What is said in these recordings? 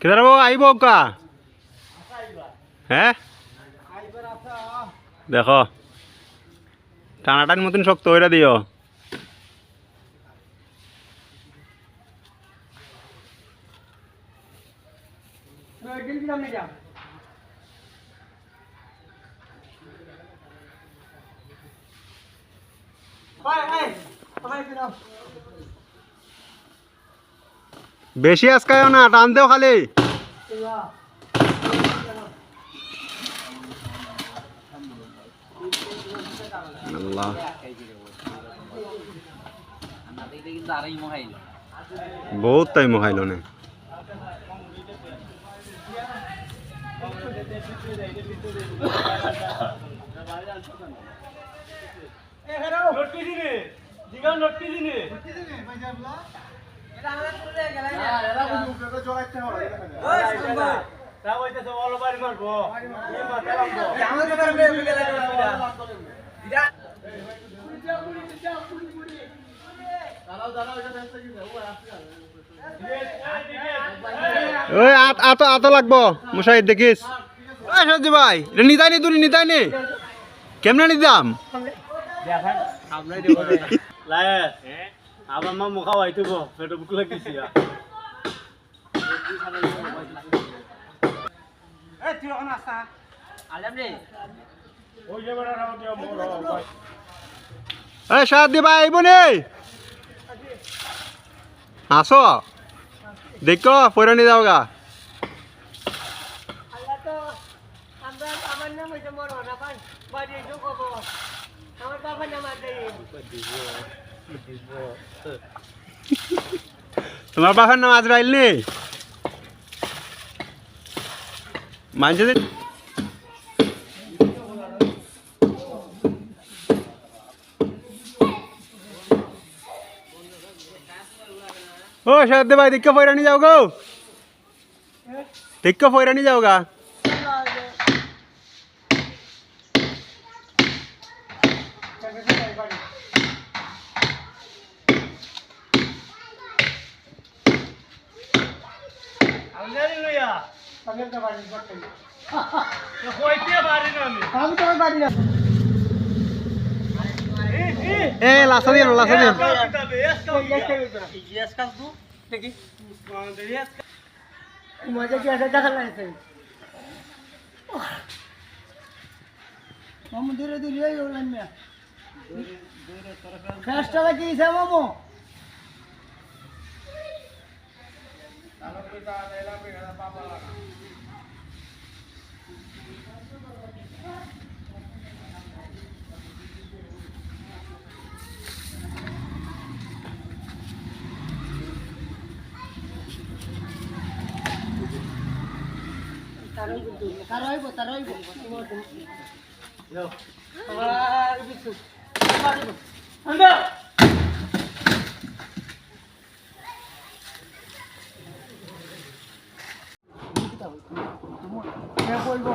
किधर বাবু আইব কা? হ্যাঁ? দেখো। টানাটান মতন শক্ত হয়ে দিও। দিলাম বেশি আজকায় না টান দেও খালি। বহুত টাইম খাইল নে। ওই আত আত আত লাগবো। মুসাইদ দেখিস? ওই সজি ভাই এটা নিতাই নি তুই নিতাই নি? কেমনে নিতাম? আবার মা মুখা হয়তো পেটো বুক লাগিছি ওই যে বেড়া রাও মোর আসো দেখো পৈরানি যাও গা আমরা আমার নাম হয়েছে মরণ আবার বাড়ি যোগ হব আমার আছে তোমার বাবার নাম আজরাইল নি মানছে ও সাদ ভাই দেখো পৈরানি যাও গো। দেখো পৈরানি যাও গা আমি তোমার বাড়ি না এ লাসা মজা কি আছে দেখা লাগছে মামু ধীরে ধীরে এই ওলান মিয়া ফেসটা লাগিয়েছে মামু তার হইব তার হইব আর বিছু আন্দা বলব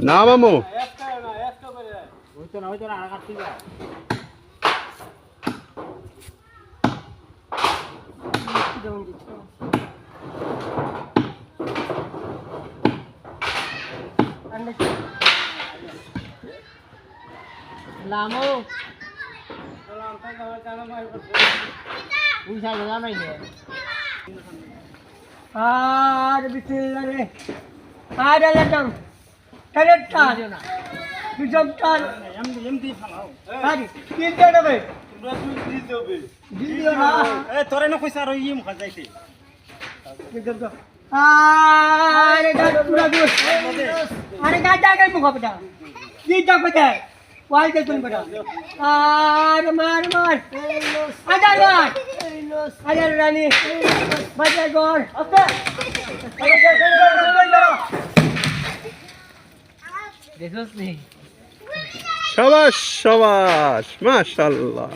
না মামু লামো উইসা জানা নাই আর বিসমিল্লাহ রে আর আলাদম কারেক্টা বিজম টান এমনি ফালাও আরে কি দেবে ভাই তোমরা তুই দিস দেবে দিও না এ তোরে না কইছা আর ইয়ে মুখা যাইতে আরে গাড়ি পুরা দূর আরে গাড়ি আগে মুখ বেটা কি যাও বেটা ওয়াল কে কোন বেটা আরে মার মার আজার মার আজার রানী বাজার গর ওকে দেখোস নি সবাস সবাস মাশাল্লাহ।